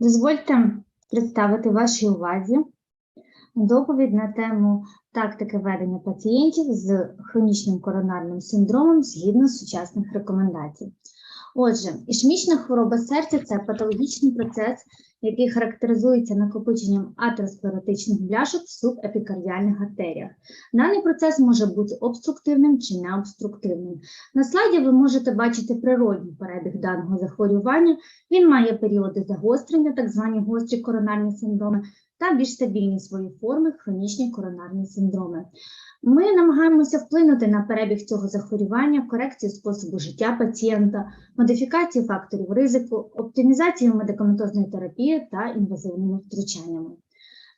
Дозвольте представити вашій увазі доповідь на тему тактики ведення пацієнтів з хронічним коронарним синдромом згідно сучасних рекомендацій. Отже, ішемічна хвороба серця це патологічний процес, який характеризується накопиченням атеросклеротичних бляшок в субепікардіальних артеріях. Даний процес може бути обструктивним чи необструктивним. На слайді ви можете бачити природній перебіг даного захворювання. Він має періоди загострення, так звані гострі коронарні синдроми, та більш стабільні свої форми хронічні коронарні синдроми. Ми намагаємося вплинути на перебіг цього захворювання, корекцію способу життя пацієнта, модифікацію факторів ризику, оптимізацію медикаментозної терапії та інвазивними втручаннями.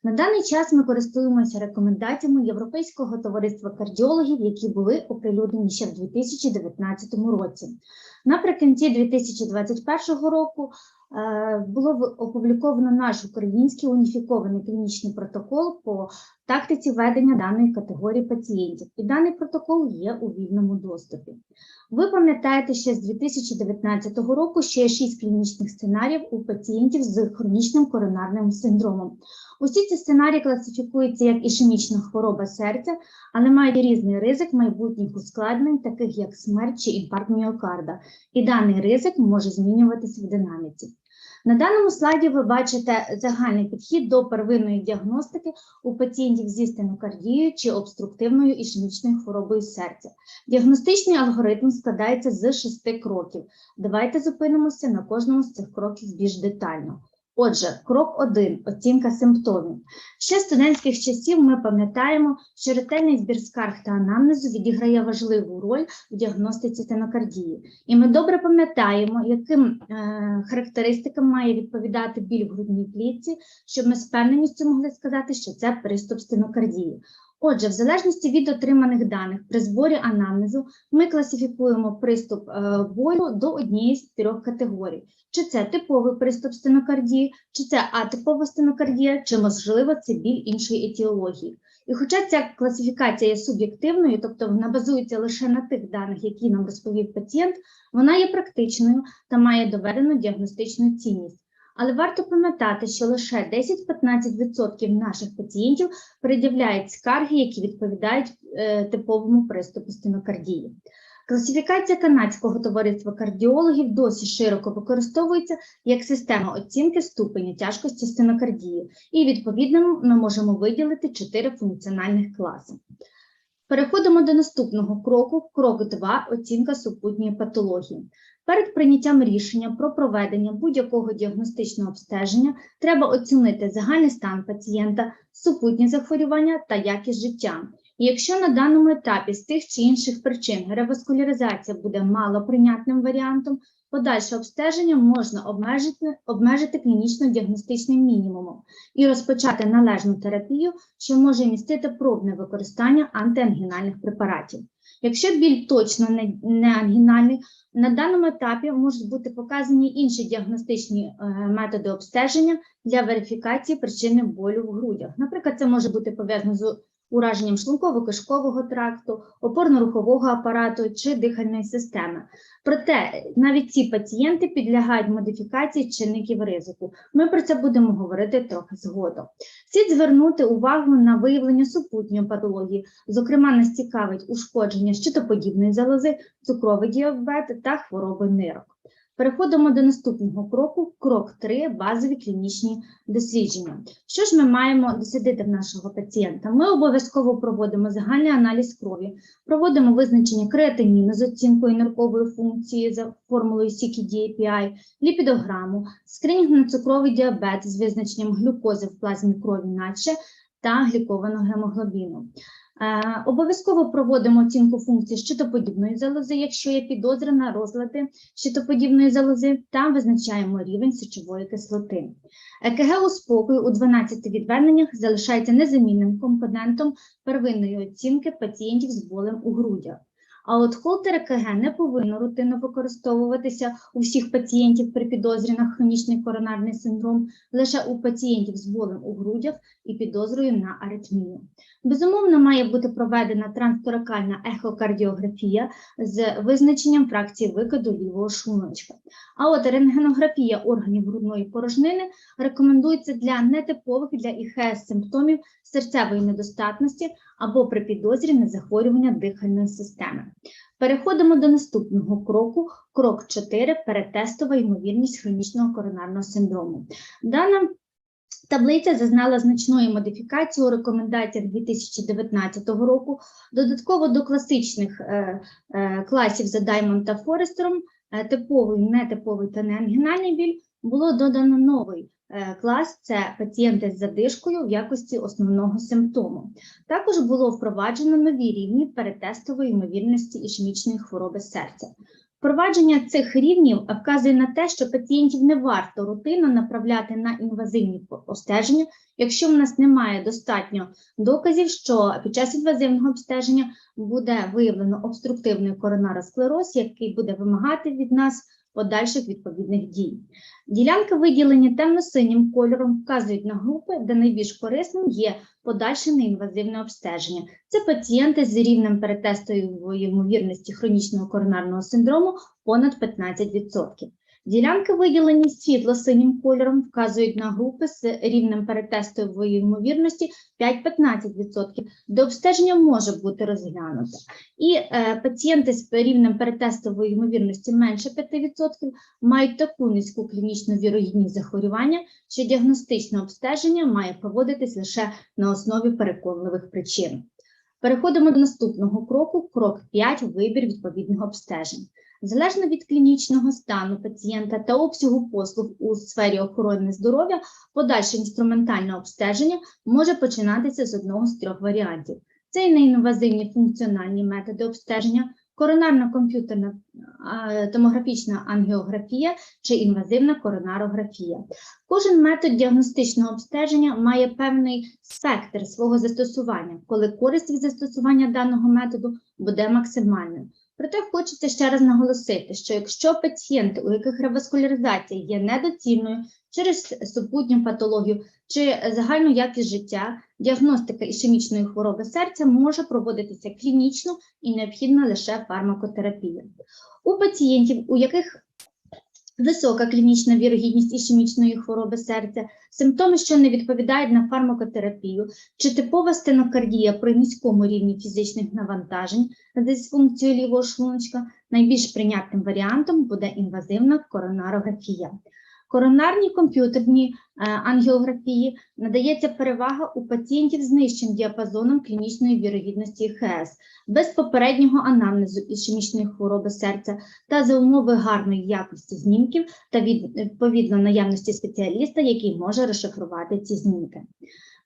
На даний час ми користуємося рекомендаціями Європейського товариства кардіологів, які були оприлюднені ще в 2019 році. Наприкінці 2021 року було в- опубліковано наш український уніфікований клінічний протокол по тактиці ведення даної категорії пацієнтів. І даний протокол є у вільному доступі. Ви пам'ятаєте ще з 2019 року, що є шість клінічних сценаріїв у пацієнтів з хронічним коронарним синдромом. Усі ці сценарії класифікуються як ішемічна хвороба серця, але мають різний ризик майбутніх ускладнень, таких як смерть чи інфаркт міокарда, і даний ризик може змінюватися в динаміці. На даному слайді ви бачите загальний підхід до первинної діагностики у пацієнтів зі стенокардією чи обструктивною ішемічною хворобою серця. Діагностичний алгоритм складається з шести кроків. Давайте зупинимося на кожному з цих кроків більш детально. Отже, крок 1 – оцінка симптомів. Ще з студентських часів ми пам'ятаємо, що ретельний збір скарг та анамнезу відіграє важливу роль в діагностиці стенокардії. І ми добре пам'ятаємо, яким е, характеристикам має відповідати біль в грудній клітці, щоб ми з певненістю могли сказати, що це приступ стенокардії. Отже, в залежності від отриманих даних при зборі анамнезу ми класифікуємо приступ е, болю до однієї з трьох категорій. Чи це типовий приступ стенокардії, чи це атипова стенокардія, чи можливо це біль іншої етіології. І хоча ця класифікація є суб'єктивною, тобто вона базується лише на тих даних, які нам розповів пацієнт, вона є практичною та має доведену діагностичну цінність. Але варто пам'ятати, що лише 10-15% наших пацієнтів пред'являють скарги, які відповідають е, типовому приступу стенокардії. Класифікація канадського товариства кардіологів досі широко використовується як система оцінки ступеня тяжкості стенокардії, і відповідно ми можемо виділити чотири функціональних класи. Переходимо до наступного кроку. Крок 2 – оцінка супутньої патології. Перед прийняттям рішення про проведення будь-якого діагностичного обстеження треба оцінити загальний стан пацієнта, супутні захворювання та якість життя. І якщо на даному етапі з тих чи інших причин реваскуляризація буде малоприйнятним варіантом, подальше обстеження можна обмежити, обмежити клінічно-діагностичним мінімумом і розпочати належну терапію, що може містити пробне використання антиангінальних препаратів. Якщо біль точно не, ангінальний, на даному етапі можуть бути показані інші діагностичні е, методи обстеження для верифікації причини болю в грудях. Наприклад, це може бути пов'язано з ураженням шлунково-кишкового тракту, опорно-рухового апарату чи дихальної системи. Проте навіть ці пацієнти підлягають модифікації чинників ризику. Ми про це будемо говорити трохи згодом. Слід звернути увагу на виявлення супутньої патології, зокрема, нас цікавить ушкодження щитоподібної залози, цукровий діабет та хвороби нирок. Переходимо до наступного кроку. Крок 3 – базові клінічні дослідження. Що ж ми маємо дослідити в нашого пацієнта? Ми обов'язково проводимо загальний аналіз крові, проводимо визначення креатиніну з оцінкою ниркової функції за формулою CKD-API, ліпідограму, скринінг на цукровий діабет з визначенням глюкози в плазмі крові наче та глікованого гемоглобіну. Обов'язково проводимо оцінку функції щитоподібної залози, якщо є підозра на розлади щитоподібної залози, та визначаємо рівень сечової кислоти. ЕКГ у спокою у 12 відведеннях залишається незамінним компонентом первинної оцінки пацієнтів з болем у грудях. А от холтер ЕКГ не повинно рутинно використовуватися у всіх пацієнтів при підозрі на хронічний коронарний синдром, лише у пацієнтів з болем у грудях і підозрою на аритмію. Безумовно, має бути проведена трансторакальна ехокардіографія з визначенням фракції викиду лівого шлуночка. А от рентгенографія органів грудної порожнини рекомендується для нетипових для ІХС симптомів серцевої недостатності або при підозрі на захворювання дихальної системи. Переходимо до наступного кроку. Крок 4 перетестова ймовірність хронічного коронарного синдрому. Дана таблиця зазнала значної модифікації у рекомендаціях 2019 року. Додатково до класичних е, е, класів за Даймон та Форестером, е, типовий, нетиповий та неангінальний біль, було додано новий клас це пацієнти з задишкою в якості основного симптому. Також було впроваджено нові рівні перетестової ймовірності ішемічної хвороби серця. Впровадження цих рівнів вказує на те, що пацієнтів не варто рутинно направляти на інвазивні обстеження, якщо в нас немає достатньо доказів, що під час інвазивного обстеження буде виявлено обструктивний коронаросклероз, який буде вимагати від нас подальших відповідних дій. Ділянки виділені темно-синім кольором вказують на групи, де найбільш корисним є подальше неінвазивне обстеження. Це пацієнти з рівнем перетестової ймовірності хронічного коронарного синдрому понад 15%. Ділянки, виділені світло-синім кольором, вказують на групи з рівнем перетестової ймовірності 5-15%, де обстеження може бути розглянуто. І е, пацієнти з рівнем перетестової ймовірності менше 5% мають таку низьку клінічну вірогідність захворювання, що діагностичне обстеження має проводитись лише на основі переконливих причин. Переходимо до наступного кроку. Крок 5 – вибір відповідного обстежень. Залежно від клінічного стану пацієнта та обсягу послуг у сфері охорони здоров'я, подальше інструментальне обстеження може починатися з одного з трьох варіантів. Це і неінвазивні функціональні методи обстеження, коронарна комп'ютерна томографічна ангіографія чи інвазивна коронарографія. Кожен метод діагностичного обстеження має певний спектр свого застосування, коли користь від застосування даного методу буде максимальною. Проте хочеться ще раз наголосити, що якщо пацієнти, у яких реваскуляризація є недоцільною через супутню патологію чи загальну якість життя, діагностика ішемічної хвороби серця може проводитися клінічно і необхідна лише фармакотерапія. У пацієнтів, у яких Висока клінічна вірогідність ішемічної хвороби серця, симптоми, що не відповідають на фармакотерапію, чи типова стенокардія при низькому рівні фізичних навантажень на дисфункцію лівого шлуночка, найбільш прийнятним варіантом буде інвазивна коронарографія. Коронарній комп'ютерній е, ангіографії надається перевага у пацієнтів з нижчим діапазоном клінічної вірогідності ІХС, без попереднього анамнезу ішемічної хвороби серця та за умови гарної якості знімків та відповідно наявності спеціаліста, який може розшифрувати ці знімки.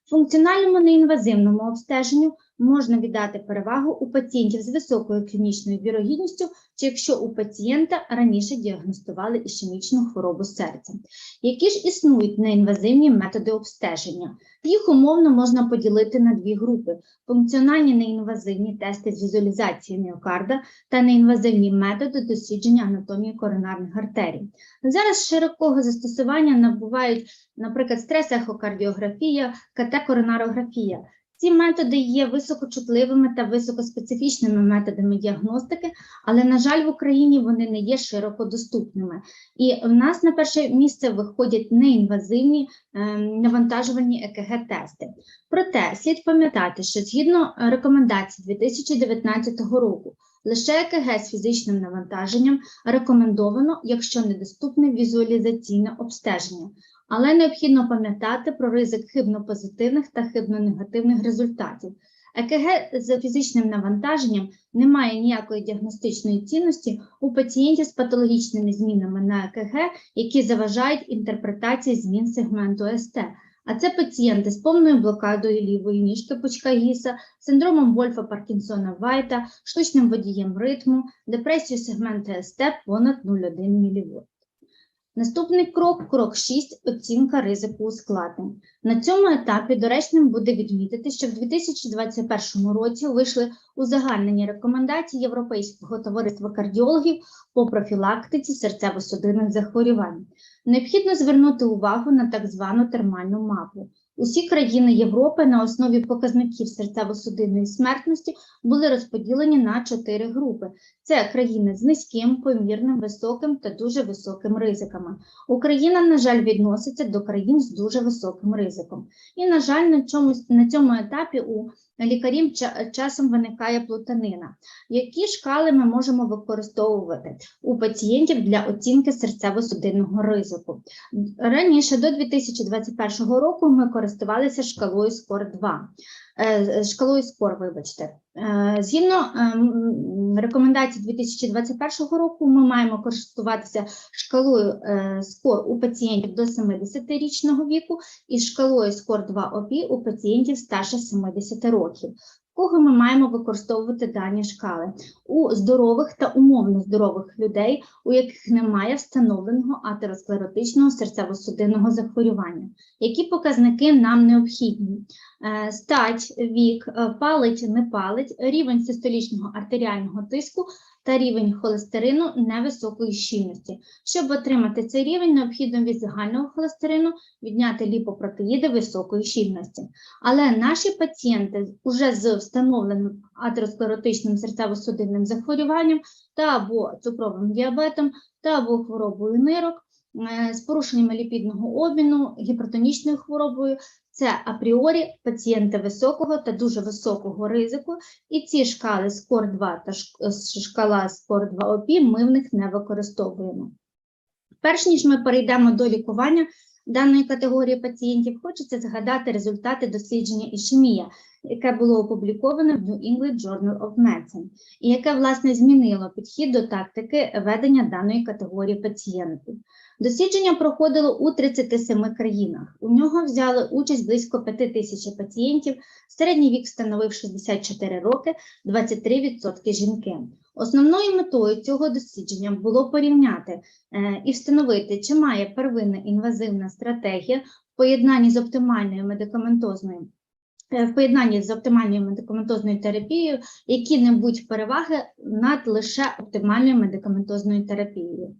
Функціональному неінвазивному обстеженню можна віддати перевагу у пацієнтів з високою клінічною вірогідністю, чи якщо у пацієнта раніше діагностували ішемічну хворобу серця. Які ж існують неінвазивні методи обстеження? Їх умовно можна поділити на дві групи: функціональні неінвазивні тести з візуалізації міокарда та неінвазивні методи дослідження анатомії коронарних артерій. Зараз широкого застосування набувають, наприклад, стрес-ехокардіографія, КТ-коронарографія. Ці методи є високочутливими та високоспецифічними методами діагностики, але, на жаль, в Україні вони не є широко доступними. І в нас на перше місце виходять неінвазивні ем, навантажувальні ЕКГ-тести. Проте слід пам'ятати, що згідно рекомендацій 2019 року, Лише ЕКГ з фізичним навантаженням рекомендовано, якщо недоступне візуалізаційне обстеження, але необхідно пам'ятати про ризик хибно-позитивних та хибно-негативних результатів. ЕКГ з фізичним навантаженням не має ніякої діагностичної цінності у пацієнтів з патологічними змінами на ЕКГ, які заважають інтерпретації змін сегменту СТ. А це пацієнти з повною блокадою лівої ніжки пучка гіса, синдромом Вольфа Паркінсона Вайта, штучним водієм ритму, депресією сегменту СТ понад 0,1 мВ. Наступний крок, крок 6 – оцінка ризику ускладнень. На цьому етапі доречним буде відмітити, що в 2021 році вийшли узагальнені рекомендації Європейського товариства кардіологів по профілактиці серцево-судинних захворювань. Необхідно звернути увагу на так звану термальну мапу. Усі країни Європи на основі показників серцево-судинної смертності були розподілені на чотири групи. Це країни з низьким, помірним, високим та дуже високим ризиками. Україна, на жаль, відноситься до країн з дуже високим ризиком. І, на жаль, на, чомусь, на цьому етапі у лікарів ча- часом виникає плутанина. Які шкали ми можемо використовувати у пацієнтів для оцінки серцево-судинного ризику? Раніше, до 2021 року, ми користувалися шкалою SCORE-2. Е, Шкалою скор, вибачте. Е, Згідно ем, рекомендацій 2021 року, ми маємо користуватися шкалою скор у пацієнтів до 70-річного віку і шкалою скор 2 ОПІ у пацієнтів старше 70 років. Кого ми маємо використовувати дані шкали? У здорових та умовно здорових людей, у яких немає встановленого атеросклеротичного серцево-судинного захворювання. Які показники нам необхідні? Е, Стать, вік, е, палить, не палить, рівень систолічного артеріального тиску та рівень холестерину невисокої щільності. Щоб отримати цей рівень, необхідно від загального холестерину відняти ліпопротеїди високої щільності. Але наші пацієнти вже з встановленим атеросклеротичним серцево-судинним захворюванням та або цукровим діабетом, та або хворобою нирок, з порушеннями ліпідного обміну, гіпертонічною хворобою, це апріорі пацієнти високого та дуже високого ризику, і ці шкали скор 2 та е, шкала скор 2 ОПІ ми в них не використовуємо. Перш ніж ми перейдемо до лікування даної категорії пацієнтів, хочеться згадати результати дослідження ішемія, яке було опубліковане в New England Journal of Medicine, і яке, власне, змінило підхід до тактики ведення даної категорії пацієнтів. Дослідження проходило у 37 країнах. У нього взяли участь близько 5 тисяч пацієнтів, середній вік становив 64 роки, 23% жінки. Основною метою цього дослідження було порівняти е, і встановити, чи має первинна інвазивна стратегія в поєднанні з оптимальною медикаментозною е, в поєднанні з оптимальною медикаментозною терапією які-небудь переваги над лише оптимальною медикаментозною терапією.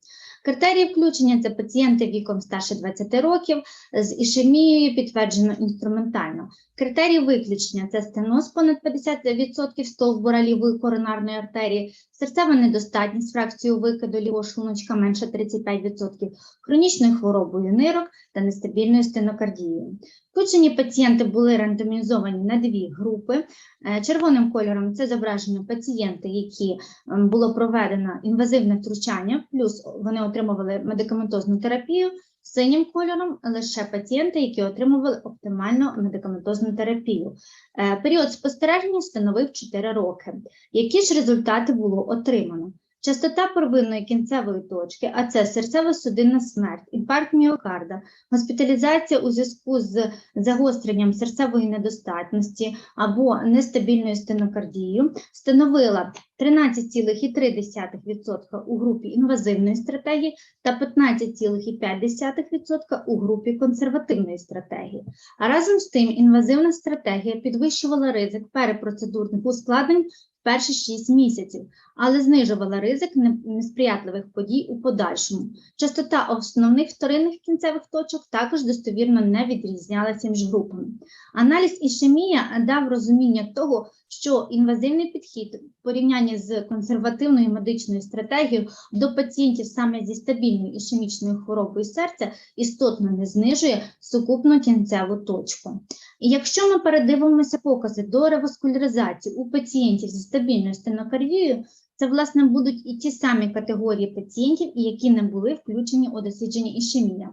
Критерії включення це пацієнти віком старше 20 років з ішемією підтверджено інструментально. Критерії виключення це стеноз понад 50% стовбура лівої коронарної артерії, серцева недостатність фракцію викиду лівого шлуночка менше 35%, хронічною хворобою нирок та нестабільною стенокардією. Включені пацієнти були рандомізовані на дві групи. Е, Червоним кольором це зображені пацієнти, які ем, було проведено інвазивне втручання, плюс вони отримували медикаментозну терапію. Синім кольором лише пацієнти, які отримували оптимальну медикаментозну терапію. Е, Період спостереження становив 4 роки. Які ж результати було отримано? Частота первинної кінцевої точки, а це серцево-судинна смерть, інфаркт міокарда, госпіталізація у зв'язку з загостренням серцевої недостатності або нестабільною стенокардією, становила 13,3% у групі інвазивної стратегії та 15,5% у групі консервативної стратегії. А разом з тим інвазивна стратегія підвищувала ризик перепроцедурних ускладнень перші 6 місяців, але знижувала ризик несприятливих подій у подальшому. Частота основних вторинних кінцевих точок також достовірно не відрізнялася між групами. Аналіз ішемія дав розуміння того, що інвазивний підхід в порівнянні з консервативною медичною стратегією до пацієнтів саме зі стабільною ішемічною хворобою серця істотно не знижує сукупну кінцеву точку. І якщо ми передивимося покази до реваскуляризації у пацієнтів зі стабільною стенокардією, це, власне, будуть і ті самі категорії пацієнтів, які не були включені у дослідженні ішемія.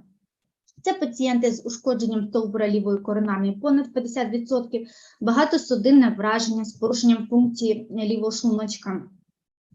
Це пацієнти з ушкодженням стовбура лівої коронарної понад 50%, багатосудинне враження з порушенням функції лівого шлуночка,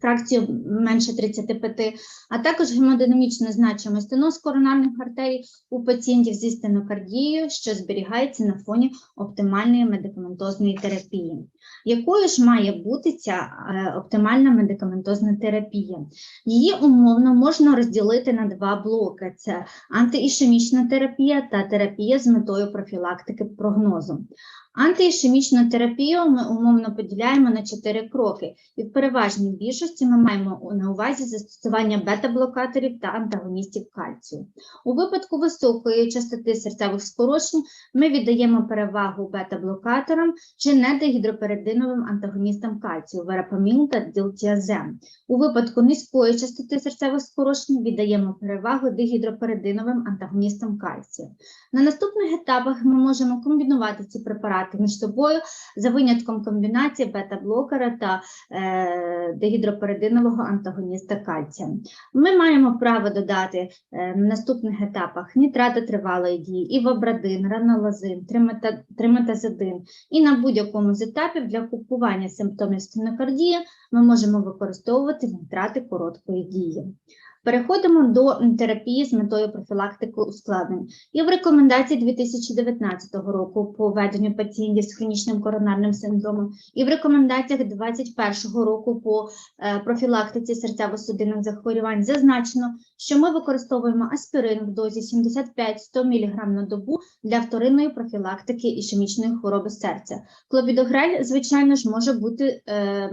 фракцію менше 35, а також гемодинамічно значимий стеноз коронарних артерій у пацієнтів зі стенокардією, що зберігається на фоні оптимальної медикаментозної терапії. Якою ж має бути ця е, оптимальна медикаментозна терапія? Її умовно можна розділити на два блоки: це антиішемічна терапія та терапія з метою профілактики прогнозу. Антиішемічну терапію ми умовно поділяємо на чотири кроки, і в переважній більшості ми маємо на увазі застосування бета-блокаторів та антагоністів кальцію. У випадку високої частоти серцевих скорочень ми віддаємо перевагу бета-блокаторам чи недегідроперидиновим антагоністам кальцію, верапамін та дилтіазем. У випадку низької частоти серцевих скорочень віддаємо перевагу дигідроперидиновим антагоністам кальцію. На наступних етапах ми можемо комбінувати ці препарати між собою за винятком комбінації бета-блокера та е, дегідроперидинового антагоніста кальція. Ми маємо право додати е, на наступних етапах нітрати тривалої дії, івабрадин, ранолазин, тримета- триметазидин. І на будь-якому з етапів для купування симптомів стенокардії ми можемо використовувати нітрати короткої дії. Переходимо до терапії з метою профілактики ускладнень. І в рекомендації 2019 року по веденню пацієнтів з хронічним коронарним синдромом, і в рекомендаціях 2021 року по е, профілактиці серцево-судинних захворювань зазначено, що ми використовуємо аспірин в дозі 75-100 мг на добу для вторинної профілактики ішемічної хвороби серця. Клопідогрель, звичайно ж, може бути е,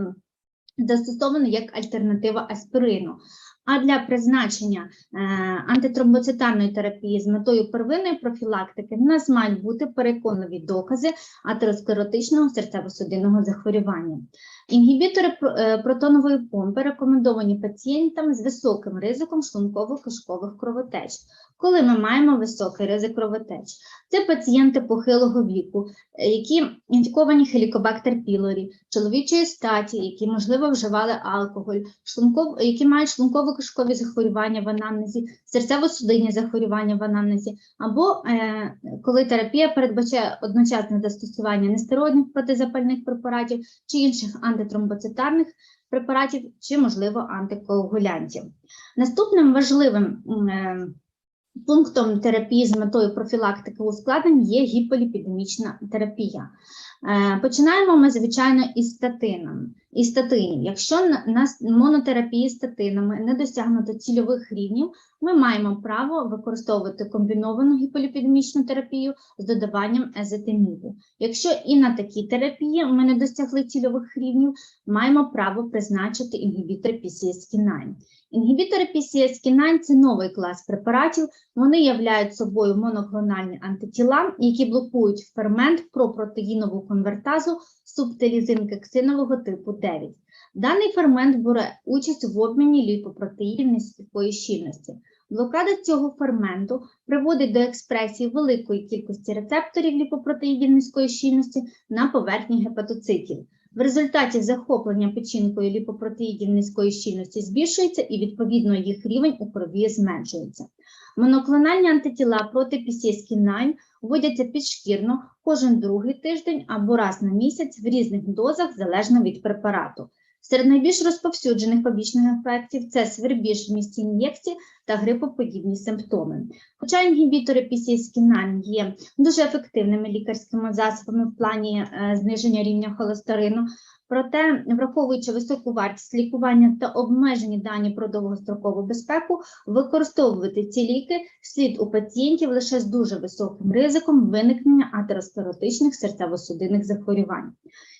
застосований як альтернатива аспірину. А для призначення е, антитромбоцитарної терапії з метою первинної профілактики в нас мають бути переконливі докази атеросклеротичного серцево-судинного захворювання. Інгібітори е, протонової помпи рекомендовані пацієнтам з високим ризиком шлунково-кишкових кровотеч. Коли ми маємо високий ризик кровотеч, це пацієнти похилого віку, е, які інфіковані хелікобактер пілорі, чоловічої статі, які можливо вживали алкоголь, які мають шлунково-кишкові захворювання в анамнезі, серцево-судинні захворювання в анамнезі, або е, коли терапія передбачає одночасне застосування нестероїдних протизапальних препаратів чи інших антитромбоцитарних препаратів, чи, можливо, антикоагулянтів. Наступним важливим е, пунктом терапії з метою профілактики ускладнень є гіполіпідемічна терапія. Е, Починаємо ми, звичайно, із статином. Із статинів. Якщо на монотерапії статинами не досягнуто цільових рівнів, ми маємо право використовувати комбіновану гіполіпідемічну терапію з додаванням езетимібу. Якщо і на такій терапії ми не досягли цільових рівнів, маємо право призначити інгібітор PCSK9. Інгібітори PCSK9 – це новий клас препаратів. Вони являють собою моноклональні антитіла, які блокують фермент пропротеїнову конвертазу субтилізинкексинового типу 9. Даний фермент бере участь в обміні ліпопротеїнів низької щільності. Блокада цього ферменту приводить до експресії великої кількості рецепторів ліпопротеїнів низької щільності на поверхні гепатоцитів. В результаті захоплення печінкою ліпопротеїдів низької щільності збільшується і, відповідно, їх рівень у крові зменшується. Моноклональні антитіла проти PCSK9 вводяться підшкірно кожен другий тиждень або раз на місяць в різних дозах залежно від препарату. Серед найбільш розповсюджених побічних ефектів це свербіж в місці ін'єкції та грипоподібні симптоми. Хоча інгібітори PCSK9 є дуже ефективними лікарськими засобами в плані е, зниження рівня холестерину, проте, враховуючи високу вартість лікування та обмежені дані про довгострокову безпеку, використовувати ці ліки слід у пацієнтів лише з дуже високим ризиком виникнення атеросклеротичних серцево-судинних захворювань.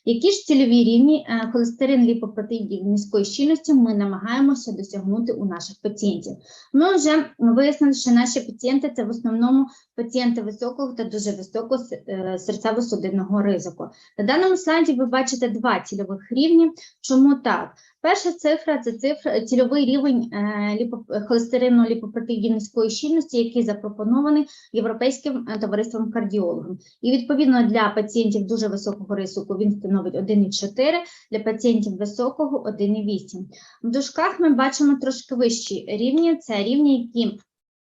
Які ж цільові рівні е, холестерин ліпопротеїдів низької щільності ми намагаємося досягнути у наших пацієнтів? Ми вже вияснили, що наші пацієнти це в основному пацієнти високого та дуже високого е, серцево-судинного ризику. На даному слайді ви бачите два цільових рівні. Чому так? Перша цифра це цифра цільовий рівень е, холестерину ліпопротеїдів низької щільності, який запропонований Європейським е, товариством кардіологів. І відповідно для пацієнтів дуже високого ризику він становить 1,4, для пацієнтів високого 1,8. В дужках ми бачимо трошки вищі рівні, це рівні, які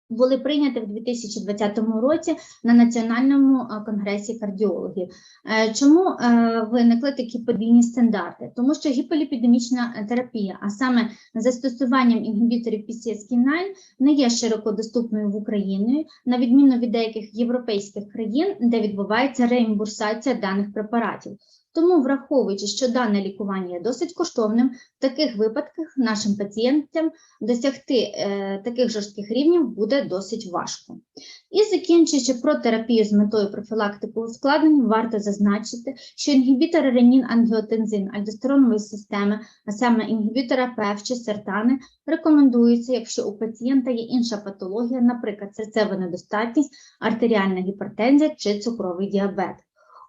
були прийняті в 2020 році на Національному е, конгресі кардіологів. Е, Чому е, виникли такі подвійні стандарти? Тому що гіполіпідемічна терапія, а саме застосуванням інгібіторів PCSK9, не є широко доступною в Україні, на відміну від деяких європейських країн, де відбувається реімбурсація даних препаратів. Тому, враховуючи, що дане лікування є досить коштовним, в таких випадках нашим пацієнтам досягти е, таких жорстких рівнів буде досить важко. І закінчуючи про терапію з метою профілактики ускладнень, варто зазначити, що інгібітори ренін-ангіотензин альдостеронової системи, а саме інгібітора ПЕФ чи сертани, рекомендуються, якщо у пацієнта є інша патологія, наприклад, серцева недостатність, артеріальна гіпертензія чи цукровий діабет.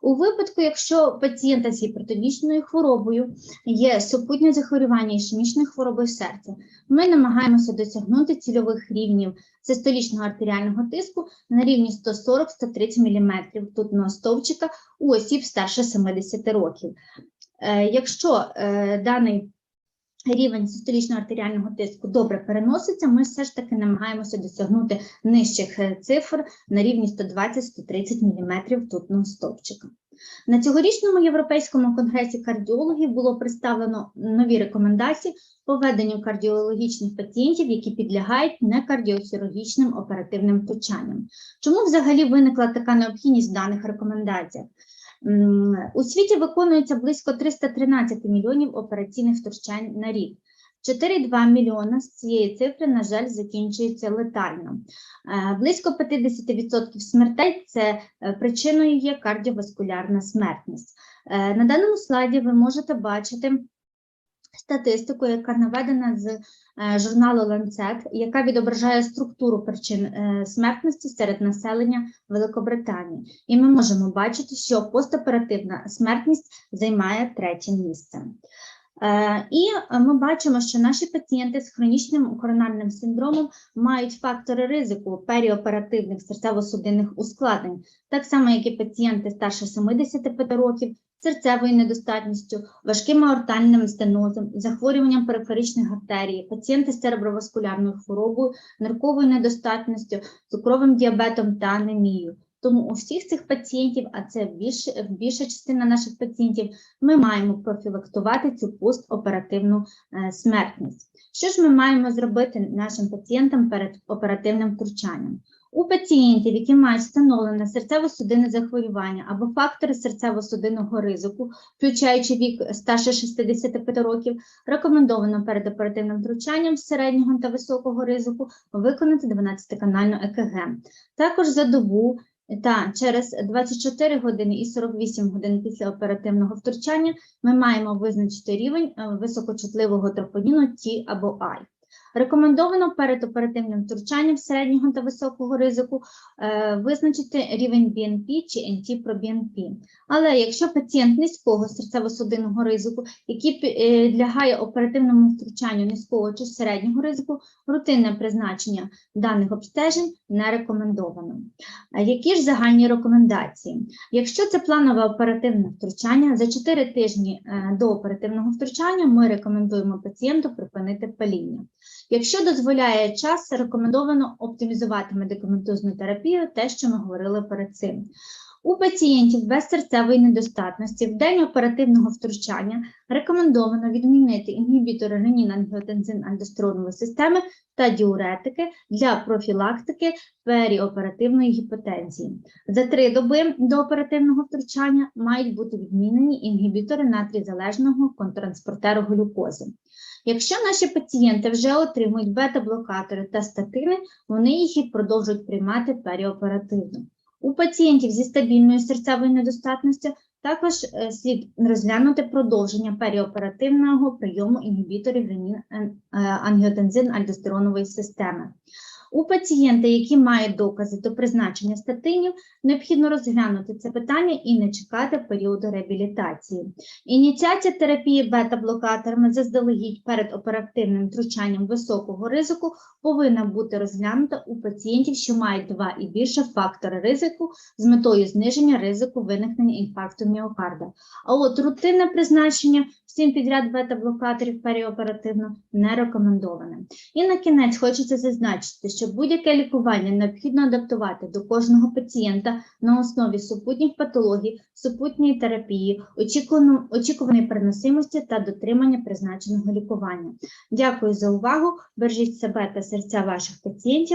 У випадку, якщо пацієнта з гіпертонічною хворобою є супутнє захворювання ішемічною хворобою серця, ми намагаємося досягнути цільових рівнів систолічного артеріального тиску на рівні 140-130 мм тутного стовпчика у осіб старше 70 років. Е, Якщо е, даний рівень систолічного артеріального тиску добре переноситься, ми все ж таки намагаємося досягнути нижчих е, цифр на рівні 120-130 мм тутного стовпчика. На цьогорічному Європейському конгресі кардіологів було представлено нові рекомендації по веденню кардіологічних пацієнтів, які підлягають некардіохірургічним оперативним втручанням. Чому взагалі виникла така необхідність в даних рекомендаціях? У світі виконується близько 313 мільйонів операційних втручань на рік. 4,2 мільйона з цієї цифри, на жаль, закінчується летально. Е, Близько 50% смертей це е, причиною є кардіоваскулярна смертність. Е, На даному слайді ви можете бачити статистику, яка наведена з е, журналу Lancet, яка відображає структуру причин е, смертності серед населення Великобританії. І ми можемо бачити, що постоперативна смертність займає третє місце. Е, І ми бачимо, що наші пацієнти з хронічним коронарним синдромом мають фактори ризику періоперативних серцево-судинних ускладнень, так само, як і пацієнти старше 75 років, серцевою недостатністю, важким аортальним стенозом, захворюванням периферичних артерій, пацієнти з цереброваскулярною хворобою, нирковою недостатністю, цукровим діабетом та анемією. Тому у всіх цих пацієнтів, а це більше, більша частина наших пацієнтів, ми маємо профілактувати цю постоперативну е, смертність. Що ж ми маємо зробити нашим пацієнтам перед оперативним втручанням? У пацієнтів, які мають встановлене серцево-судинне захворювання або фактори серцево-судинного ризику, включаючи вік старше 65 років, рекомендовано перед оперативним втручанням середнього та високого ризику виконати 12-канальну ЕКГ. Також за добу та через 24 години і 48 годин після оперативного втручання ми маємо визначити рівень е, високочутливого тропоніну T або I. Рекомендовано перед оперативним втручанням середнього та високого ризику е, визначити рівень BNP чи NT-proBNP. Але якщо пацієнт низького серцево-судинного ризику, який підлягає оперативному втручанню низького чи середнього ризику, рутинне призначення даних обстежень не рекомендовано. Які ж загальні рекомендації? Якщо це планове оперативне втручання, за 4 тижні е, до оперативного втручання ми рекомендуємо пацієнту припинити паління. Якщо дозволяє час, рекомендовано оптимізувати медикаментозну терапію, те, що ми говорили перед цим. У пацієнтів без серцевої недостатності в день оперативного втручання рекомендовано відмінити інгібітори ренін-ангіотензин-альдостеронової системи та діуретики для профілактики періоперативної гіпотензії. За три доби до оперативного втручання мають бути відмінені інгібітори натрій-залежного контранспортеру глюкози. Якщо наші пацієнти вже отримують бета-блокатори та статини, вони їх і продовжують приймати періоперативно. У пацієнтів зі стабільною серцевою недостатністю також е, слід розглянути продовження періоперативного прийому інгібіторів ренін-ангіотензин-альдостеронової системи. У пацієнта, які мають докази до призначення статинів, необхідно розглянути це питання і не чекати періоду реабілітації. Ініціація терапії бета-блокаторами заздалегідь перед оперативним втручанням високого ризику повинна бути розглянута у пацієнтів, що мають два і більше фактори ризику з метою зниження ризику виникнення інфаркту міокарда. А от рутинне призначення всім підряд бета-блокаторів періоперативно не рекомендоване. І на кінець хочеться зазначити, що будь-яке лікування необхідно адаптувати до кожного пацієнта на основі супутніх патологій, супутньої терапії, очікуваної переносимості та дотримання призначеного лікування. Дякую за увагу. Бережіть себе та серця ваших пацієнтів.